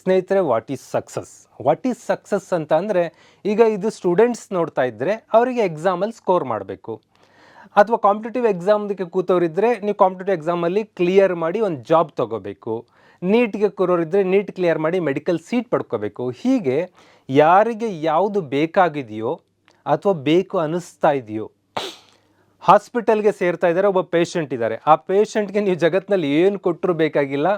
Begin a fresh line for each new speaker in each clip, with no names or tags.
ಸ್ನೇಹಿತರೆ what is success what is success ಅಂತ ಅಂದರೆ, ಈಗ ಇದು ಸ್ಟೂಡೆಂಟ್ಸ್ ನೋಡ್ತಾ ಇದ್ದರೆ ಅವರಿಗೆ ಎಕ್ಸಾಮಲ್ಲಿ ಸ್ಕೋರ್ ಮಾಡಬೇಕು. ಅಥವಾ ಕಾಂಪಿಟೇಟಿವ್ ಎಕ್ಸಾಮ್ದಕ್ಕೆ ಕೂತವರಿದ್ದರೆ ನೀವು ಕಾಂಪಿಟೇಟಿವ್ ಎಕ್ಸಾಮಲ್ಲಿ ಕ್ಲಿಯರ್ ಮಾಡಿ ಒಂದು ಜಾಬ್ ತೊಗೋಬೇಕು. ನೀಟ್ಗೆ ಕೂರೋರಿದ್ದರೆ ನೀಟ್ ಕ್ಲಿಯರ್ ಮಾಡಿ ಮೆಡಿಕಲ್ ಸೀಟ್ ಪಡ್ಕೋಬೇಕು. ಹೀಗೆ ಯಾರಿಗೆ ಯಾವುದು ಬೇಕಾಗಿದೆಯೋ ಅಥವಾ ಬೇಕು ಅನ್ನಿಸ್ತಾ ಇದೆಯೋ ಹಾಸ್ಪಿಟಲ್ಗೆ ಸೇರ್ತಾ ಇದ್ದಾರೆ, ಒಬ್ಬ ಪೇಷಂಟ್ ಇದ್ದಾರೆ. ಆ ಪೇಷಂಟ್ಗೆ ನೀವು ಜಗತ್ತಿನಲ್ಲಿ ಏನು ಕೊಟ್ಟರು ಬೇಕಾಗಿಲ್ಲ.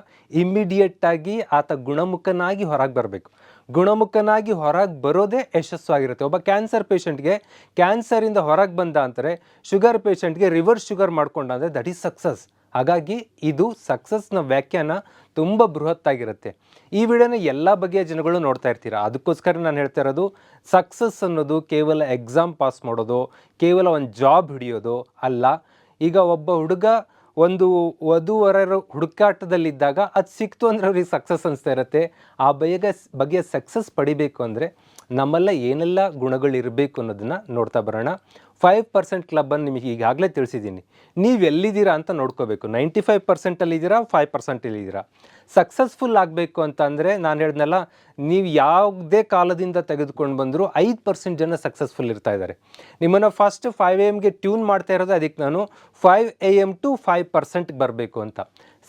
ಇಮ್ಮಿಡಿಯೇಟಾಗಿ ಆತ ಗುಣಮುಖನಾಗಿ ಹೊರಗೆ ಬರಬೇಕು. ಗುಣಮುಖನಾಗಿ ಹೊರಗೆ ಬರೋದೇ ಯಶಸ್ವಾಗಿರುತ್ತೆ ಒಬ್ಬ ಕ್ಯಾನ್ಸರ್ ಪೇಷಂಟ್ಗೆ ಕ್ಯಾನ್ಸರಿಂದ ಹೊರಗೆ ಬಂದ ಅಂತಾರೆ ಶುಗರ್ ಪೇಷಂಟ್ಗೆ ರಿವರ್ಸ್ ಶುಗರ್ ಮಾಡ್ಕೊಂಡ ಅಂದರೆ ದಟ್ ಈಸ್ ಸಕ್ಸಸ್ ಹಾಗಾಗಿ ಇದು ಸಕ್ಸಸ್ನ ವ್ಯಾಖ್ಯಾನ ತುಂಬ ಬೃಹತ್ತಾಗಿರುತ್ತೆ. ಈ ವಿಡಿಯೋನ ಎಲ್ಲ ಬಗೆಯ ಜನಗಳು ನೋಡ್ತಾ ಇರ್ತೀರ? ಅದಕ್ಕೋಸ್ಕರ ನಾನು ಹೇಳ್ತಾ ಇರೋದು ಸಕ್ಸಸ್ ಅನ್ನೋದು ಕೇವಲ ಎಕ್ಸಾಮ್ ಪಾಸ್ ಮಾಡೋದು, ಕೇವಲ ಒಂದು ಜಾಬ್ ಹಿಡಿಯೋದು ಅಲ್ಲ. ಈಗ ಒಬ್ಬ ಹುಡುಗ ಒಂದು ವಧುವರರು ಹುಡುಕಾಟದಲ್ಲಿದ್ದಾಗ ಅದು ಸಿಕ್ತು ಅಂದರೆ ಅವ್ರಿಗೆ ಸಕ್ಸಸ್ ಅನಿಸ್ತಾ ಇರುತ್ತೆ. ಆ ಬಗೆಯ ಬಗೆಯ ಸಕ್ಸಸ್ ಪಡಿಬೇಕು ಅಂದರೆ ನಮ್ಮೆಲ್ಲ ಏನೆಲ್ಲ ಗುಣಗಳಿರಬೇಕು ಅನ್ನೋದನ್ನು ನೋಡ್ತಾ ಬರೋಣ. ಫೈವ್ ಪರ್ಸೆಂಟ್ ಕ್ಲಬ್ಬನ್ನು ನಿಮಗೆ ಈಗಾಗಲೇ ತಿಳಿಸಿದ್ದೀನಿ. ನೀವು ಎಲ್ಲಿದ್ದೀರಾ ಅಂತ ನೋಡ್ಕೋಬೇಕು. ನೈಂಟಿ ಫೈವ್ ಪರ್ಸೆಂಟಲ್ಲಿದ್ದೀರಾ ಫೈವ್ ಪರ್ಸೆಂಟಲ್ಲಿದ್ದೀರಾ ಸಕ್ಸಸ್ಫುಲ್ ಆಗಬೇಕು ಅಂತ ಅಂದರೆ ನಾನು ಹೇಳಿದ್ನಲ್ಲ, ನೀವು ಯಾವುದೇ ಕಾಲದಿಂದ ತೆಗೆದುಕೊಂಡು ಬಂದರೂ ಐದು ಪರ್ಸೆಂಟ್ ಜನ ಸಕ್ಸಸ್ಫುಲ್ ಇರ್ತಾ ಇದ್ದಾರೆ. ನಿಮ್ಮನ್ನು ಫಸ್ಟ್ ಫೈವ್ ಎ ಎಮ್ಗೆ ಟ್ಯೂನ್ ಮಾಡ್ತಾ ಇರೋದು ಅದಕ್ಕೆ ನಾನು five A M to five ಪರ್ಸೆಂಟ್ಗೆ ಬರಬೇಕು ಅಂತ.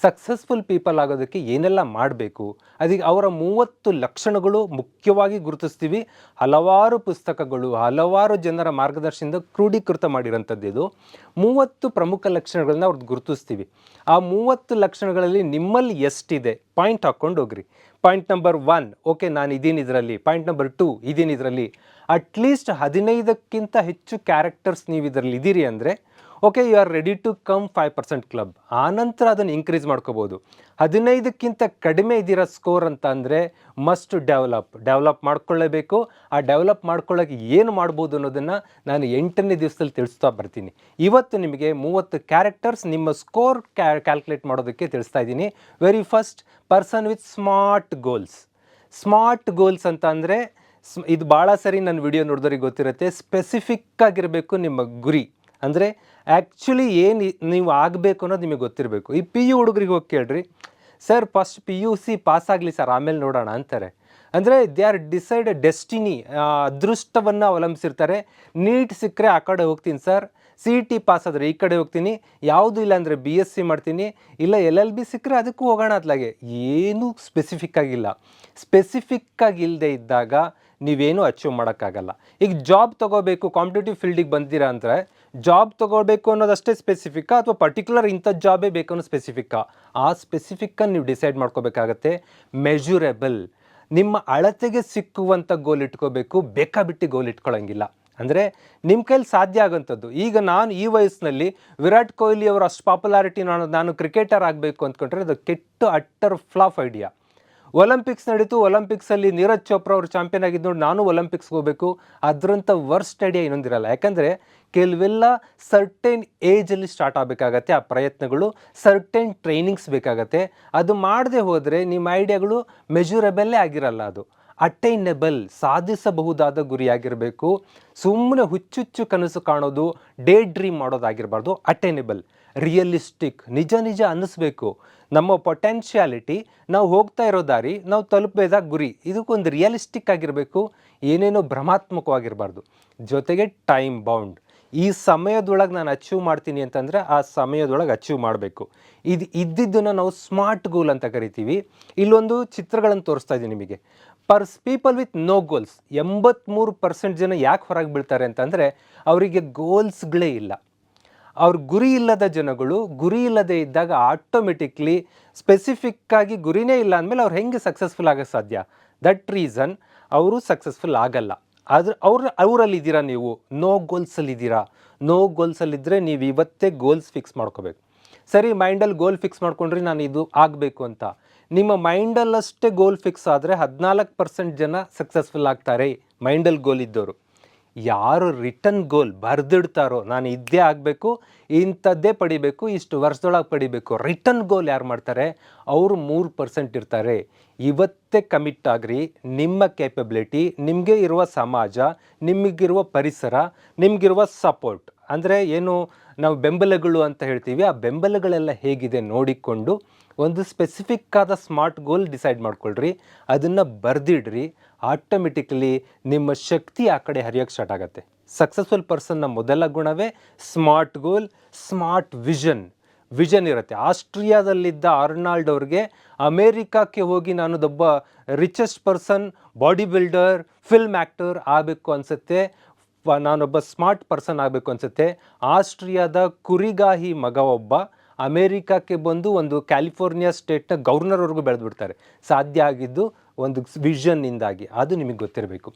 ಸಕ್ಸಸ್ಫುಲ್ ಪೀಪಲ್ ಆಗೋದಕ್ಕೆ ಏನೆಲ್ಲ ಮಾಡಬೇಕು? ಅದಕ್ಕೆ ಅವರ ಮೂವತ್ತು ಲಕ್ಷಣಗಳು ಮುಖ್ಯವಾಗಿ ಗುರುತಿಸ್ತೀವಿ. ಹಲವಾರು ಪುಸ್ತಕಗಳು, ಹಲವಾರು ಜನರ ಮಾರ್ಗದರ್ಶನದಿಂದ ಕ್ರೋಢೀಕೃತ ಮಾಡಿರೋಂಥದ್ದು ಇದು. ಮೂವತ್ತು ಪ್ರಮುಖ ಲಕ್ಷಣಗಳನ್ನ ಅವ್ರದ್ದು ಗುರುತಿಸ್ತೀವಿ. ಆ ಮೂವತ್ತು ಲಕ್ಷಣಗಳಲ್ಲಿ ನಿಮ್ಮಲ್ಲಿ ಎಷ್ಟಿದೆ? ಪಾಯಿಂಟ್ ಹಾಕ್ಕೊಂಡು ಹೋಗ್ರಿ. ಪಾಯಿಂಟ್ ನಂಬರ್ ಒನ್, ಓಕೆ, ನಾನು ಇದೀನಿ ಇದರಲ್ಲಿ. ಪಾಯಿಂಟ್ ನಂಬರ್ ಟು ಇದೀನಿ ಇದರಲ್ಲಿ. ಅಟ್ಲೀಸ್ಟ್ ಹದಿನೈದಕ್ಕಿಂತ ಹೆಚ್ಚು ಕ್ಯಾರೆಕ್ಟರ್ಸ್ ನೀವು ಇದರಲ್ಲಿ ಇದ್ದೀರಿ ಅಂದರೆ okay you are ready to come five percent club ಆನಂತರ ಅದನ್ನು ಇನ್ಕ್ರೀಸ್ ಮಾಡ್ಕೋಬೋದು. ಹದಿನೈದಕ್ಕಿಂತ ಕಡಿಮೆ ಇದ್ದೀರಾ ಸ್ಕೋರ್ ಅಂತ ಅಂದರೆ ಮಸ್ಟ್ ಡೆವಲಪ್ ಡೆವಲಪ್ ಮಾಡ್ಕೊಳ್ಳೇಬೇಕು. ಆ ಡೆವಲಪ್ ಮಾಡ್ಕೊಳ್ಳೋಕೆ ಏನು ಮಾಡ್ಬೋದು ಅನ್ನೋದನ್ನು ನಾನು ಎಂಟನೇ ದಿವಸದಲ್ಲಿ ತಿಳಿಸ್ತಾ ಬರ್ತೀನಿ. ಇವತ್ತು ನಿಮಗೆ ಮೂವತ್ತು ಕ್ಯಾರೆಕ್ಟರ್ಸ್ ನಿಮ್ಮ ಸ್ಕೋರ್ ಕ್ಯಾಲ್ಕುಲೇಟ್ ಮಾಡೋದಕ್ಕೆ ತಿಳಿಸ್ತಾ ಇದ್ದೀನಿ. Very first person with smart goals smart goals ಅಂತ ಅಂದರೆ ಇದು ಭಾಳ ಸರಿ ನನ್ನ ವಿಡಿಯೋ ನೋಡಿದವ್ರಿಗೆ ಗೊತ್ತಿರುತ್ತೆ. ಸ್ಪೆಸಿಫಿಕ್ ಆಗಿರಬೇಕು ನಿಮ್ಮ ಗುರಿ. ಅಂದರೆ ಆ್ಯಕ್ಚುಲಿ ಏನು ನೀವು ಆಗಬೇಕು ಅನ್ನೋದು ನಿಮಗೆ ಗೊತ್ತಿರಬೇಕು. ಈ ಪಿ ಯು ಹುಡುಗರಿಗೆ ಹೋಗಿ ಕೇಳ್ರಿ. Sir first P U C pass ಆಗಲಿ ಸರ್ ಆಮೇಲೆ ನೋಡೋಣ ಅಂತಾರೆ. ಅಂದರೆ ದೇ ಆರ್ ಡಿಸೈಡ್ ಡೆಸ್ಟಿನಿ ಅದೃಷ್ಟವನ್ನು ಅವಲಂಬಿಸಿರ್ತಾರೆ. ನೀಟ್ ಸಿಕ್ಕರೆ ಆ ಕಡೆ ಹೋಗ್ತೀನಿ ಸರ್ ಸಿ ಟಿ ಪಾಸ್ ಆದರೆ ಈ ಕಡೆ ಹೋಗ್ತೀನಿ. ಯಾವುದು ಇಲ್ಲ ಅಂದರೆ ಬಿ ಎಸ್ ಸಿ ಮಾಡ್ತೀನಿ. ಇಲ್ಲ ಎಲ್ ಎಲ್ ಬಿ ಸಿಕ್ಕರೆ ಅದಕ್ಕೂ ಹೋಗೋಣ ಅತ್ಲಾಗೆ ಏನೂ ಸ್ಪೆಸಿಫಿಕ್ ಆಗಿಲ್ಲ. ಸ್ಪೆಸಿಫಿಕ್ ಇಲ್ಲದೆ ಇದ್ದಾಗ ನೀವೇನು ಅಚೀವ್ ಮಾಡೋಕ್ಕಾಗಲ್ಲ. ಈಗ ಜಾಬ್ ತೊಗೋಬೇಕು ಕಾಂಪಿಟೇಟಿವ್ ಫೀಲ್ಡಿಗೆ ಬಂದಿರ ಅಂದರೆ ಜಾಬ್ ತಗೋಬೇಕು ಅನ್ನೋದಷ್ಟೇ ಸ್ಪೆಸಿಫಿಕ್ಕಾ ಅಥವಾ ಪರ್ಟಿಕ್ಯುಲರ್ ಇಂಥ ಜಾಬೇ ಬೇಕು ಅನ್ನೋ ಆ? ಸ್ಪೆಸಿಫಿಕ್ಕನ್ನು ನೀವು ಡಿಸೈಡ್ ಮಾಡ್ಕೋಬೇಕಾಗತ್ತೆ. ಮೆಜುರೇಬಲ್ ನಿಮ್ಮ ಅಳತೆಗೆ ಸಿಕ್ಕುವಂಥ ಗೋಲ್ ಇಟ್ಕೋಬೇಕು. ಬೇಕಾಬಿಟ್ಟು ಗೋಲ್ ಇಟ್ಕೊಳ್ಳೋಂಗಿಲ್ಲ ಅಂದರೆ ನಿಮ್ಮ ಕೈಲಿ ಸಾಧ್ಯ ಆಗೋಂಥದ್ದು ಈಗ ನಾನು ಈ ವಯಸ್ಸಿನಲ್ಲಿ ವಿರಾಟ್ ಕೊಹ್ಲಿ ಅವರ ಅಷ್ಟು ಪಾಪ್ಯುಲಾರಿಟಿ ನಾನು ನಾನು ಕ್ರಿಕೆಟರ್ ಆಗಬೇಕು ಅಂದ್ಕೊಂಡ್ರೆ ಅದು ಕೆಟ್ಟು, ಅಟ್ಟರ್ ಫ್ಲಾಫ್ ಐಡಿಯಾ ಒಲಿಂಪಿಕ್ಸ್ ನಡೀತು. ಒಲಿಂಪಿಕ್ಸಲ್ಲಿ ನೀರಜ್ ಚೋಪ್ರಾ ಅವರು ಚಾಂಪಿಯನ್ ಆಗಿದ್ದು ನೋಡಿ ನಾನು ಒಲಿಂಪಿಕ್ಸ್ಗೆ ಹೋಗಬೇಕು. ಅದರಂಥ ವರ್ಸ್ಟ್ ಐಡಿಯಾ ಇನ್ನೊಂದಿರಲ್ಲ ಯಾಕಂದರೆ ಕೆಲವೆಲ್ಲ ಸರ್ಟೆನ್ ಏಜಲ್ಲಿ ಸ್ಟಾರ್ಟ್ ಆಗಬೇಕಾಗತ್ತೆ ಆ ಪ್ರಯತ್ನಗಳು. ಸರ್ಟೆನ್ ಟ್ರೈನಿಂಗ್ಸ್ ಬೇಕಾಗತ್ತೆ. ಅದು ಮಾಡದೆ ಹೋದರೆ ನಿಮ್ಮ ಐಡಿಯಾಗಳು ಮೆಜುರಬಲ್ಲೇ ಆಗಿರಲ್ಲ ಅದು. ಅಟೈನೆಬಲ್ ಸಾಧಿಸಬಹುದಾದ ಗುರಿಯಾಗಿರಬೇಕು ಸುಮ್ಮನೆ ಹುಚ್ಚುಚ್ಚು ಕನಸು ಕಾಣೋದು ಡೇ ಡ್ರೀಮ್ ಮಾಡೋದಾಗಿರಬಾರ್ದು. ಅಟೈನಬಲ್ ರಿಯಲಿಸ್ಟಿಕ್ ನಿಜ ನಿಜ ಅನ್ನಿಸ್ಬೇಕು. ನಮ್ಮ ಪೊಟೆನ್ಷಿಯಾಲಿಟಿ ನಾವು ಹೋಗ್ತಾ ಇರೋ ದಾರಿ, ನಾವು ತಲುಪಬೇಕಾದ ಗುರಿ ಇದಕ್ಕೊಂದು ರಿಯಲಿಸ್ಟಿಕ್ ಆಗಿರಬೇಕು, ಏನೇನೋ ಭ್ರಮಾತ್ಮಕವಾಗಿರಬಾರ್ದು. ಜೊತೆಗೆ ಟೈಮ್ ಬೌಂಡ್ ಈ ಸಮಯದೊಳಗೆ ನಾನು ಅಚೀವ್ ಮಾಡ್ತೀನಿ ಅಂತಂದರೆ ಆ ಸಮಯದೊಳಗೆ ಅಚೀವ್ ಮಾಡಬೇಕು. ಇದು ಇದ್ದಿದ್ದನ್ನು ನಾವು ಸ್ಮಾರ್ಟ್ ಗೋಲ್ ಅಂತ ಕರಿತೀವಿ. ಇಲ್ಲೊಂದು ಚಿತ್ರಗಳನ್ನು ತೋರಿಸ್ತಾ ಇದ್ದೀನಿ ನಿಮಗೆ. ಪರ್ಸ್ ಪೀಪಲ್ ವಿತ್ ನೋ ಗೋಲ್ಸ್ ಎಂಬತ್ತ್ಮೂರು ಪರ್ಸೆಂಟ್ ಜನ ಯಾಕೆ ಹೊರಗೆ ಬೀಳ್ತಾರೆ ಅಂತಂದರೆ, ಅವರಿಗೆ ಗೋಲ್ಸ್ಗಳೇ ಇಲ್ಲ. ಅವ್ರ ಗುರಿ ಇಲ್ಲದ ಜನಗಳು ಗುರಿ ಇಲ್ಲದೆ ಇದ್ದಾಗ ಆಟೋಮೆಟಿಕ್ಲಿ ಸ್ಪೆಸಿಫಿಕ್ಕಾಗಿ ಗುರಿನೇ ಇಲ್ಲ ಅಂದಮೇಲೆ ಅವ್ರು ಹೆಂಗೆ ಸಕ್ಸಸ್ಫುಲ್ ಆಗೋಕ್ಕೆ ಸಾಧ್ಯ? ದಟ್ ರೀಸನ್ ಅವರು ಸಕ್ಸಸ್ಫುಲ್ ಆಗಲ್ಲ. ಆದ್ರೆ ಅವ್ರ ಅವರಲ್ಲಿ ಇದ್ದೀರಾ ನೀವು? ನೋ ಗೋಲ್ಸಲ್ಲಿದ್ದೀರಾ ನೋ ಗೋಲ್ಸಲ್ಲಿದ್ದರೆ ನೀವು ಇವತ್ತೇ ಗೋಲ್ಸ್ ಫಿಕ್ಸ್ ಮಾಡ್ಕೋಬೇಕು. ಸರಿ ಮೈಂಡಲ್ಲಿ ಗೋಲ್ ಫಿಕ್ಸ್ ಮಾಡ್ಕೊಂಡ್ರಿ ನಾನು ಇದು ಆಗಬೇಕು ಅಂತ. ನಿಮ್ಮ ಮೈಂಡಲ್ಲಷ್ಟೇ ಗೋಲ್ ಫಿಕ್ಸ್ ಆದರೆ ಹದಿನಾಲ್ಕು ಪರ್ಸೆಂಟ್ ಜನ ಸಕ್ಸಸ್ಫುಲ್ ಆಗ್ತಾರೆ ಮೈಂಡಲ್ಲಿ ಗೋಲ್ ಇದ್ದವರು ಯಾರು ರಿಟರ್ನ್ ಗೋಲ್ ಬರೆದಿಡ್ತಾರೋ, ನಾನು ಇದ್ದೇ ಆಗಬೇಕು, ಇಂಥದ್ದೇ ಪಡಿಬೇಕು, ಇಷ್ಟು ವರ್ಷದೊಳಗೆ ಪಡಿಬೇಕು. ರಿಟರ್ನ್ ಗೋಲ್ ಯಾರು ಮಾಡ್ತಾರೆ? ಅವರು ಮೂರು ಪರ್ಸೆಂಟ್ ಇರ್ತಾರೆ. ಇವತ್ತೇ ಕಮಿಟ್ ಆಗ್ರಿ, ನಿಮ್ಮ ಕೇಪಬಿಲಿಟಿ ನಿಮಗೆ ಇರುವ ಸಮಾಜ, ನಿಮಗಿರುವ ಪರಿಸರ, ನಿಮಗಿರುವ ಸಪೋರ್ಟ್ ಅಂದರೆ ಏನು ನಾವು ಬೆಂಬಲಗಳು ಅಂತ ಹೇಳ್ತೀವಿ, ಆ ಬೆಂಬಲಗಳೆಲ್ಲ ಹೇಗಿದೆ ನೋಡಿಕೊಂಡು ಒಂದು ಸ್ಪೆಸಿಫಿಕ್ ಆದ ಸ್ಮಾರ್ಟ್ ಗೋಲ್ ಡಿಸೈಡ್ ಮಾಡ್ಕೊಳ್ರಿ, ಅದನ್ನು ಬರ್ದಿಡ್ರಿ ಆಟೋಮೆಟಿಕಲಿ ನಿಮ್ಮ ಶಕ್ತಿ ಆ ಕಡೆ ಹರಿಯೋಕ್ಕೆ ಸ್ಟಾರ್ಟ್ ಆಗುತ್ತೆ. ಸಕ್ಸಸ್ಫುಲ್ ಪರ್ಸನ್ನ ಮೊದಲ ಗುಣವೇ smart goal smart vision vision ಇರುತ್ತೆ. ಆಸ್ಟ್ರಿಯಾದಲ್ಲಿದ್ದ ಆರ್ನಾಲ್ಡ್ ಅವ್ರಿಗೆ ಅಮೇರಿಕಾಕ್ಕೆ ಹೋಗಿ ನಾನು ಒಬ್ಬ richest person bodybuilder film actor ಆಗಬೇಕು ಅನಿಸುತ್ತೆ. ನಾನೊಬ್ಬ ಸ್ಮಾರ್ಟ್ ಪರ್ಸನ್ ಆಗಬೇಕು ಅನಿಸುತ್ತೆ. ಆಸ್ಟ್ರಿಯಾದ ಕುರಿಗಾಹಿ ಮಗ ಒಬ್ಬ ಅಮೇರಿಕಕ್ಕೆ ಬಂದು ಒಂದು ಕ್ಯಾಲಿಫೋರ್ನಿಯಾ ಸ್ಟೇಟ್ನ ಗವರ್ನರ್ವರೆಗೂ ಬೆಳೆದ್ಬಿಡ್ತಾರೆ. ಸಾಧ್ಯ ಆಗಿದ್ದು ಒಂದು ವಿಷನ್ನಿಂದಾಗಿ ಅದು ನಿಮಗೆ ಗೊತ್ತಿರಬೇಕು.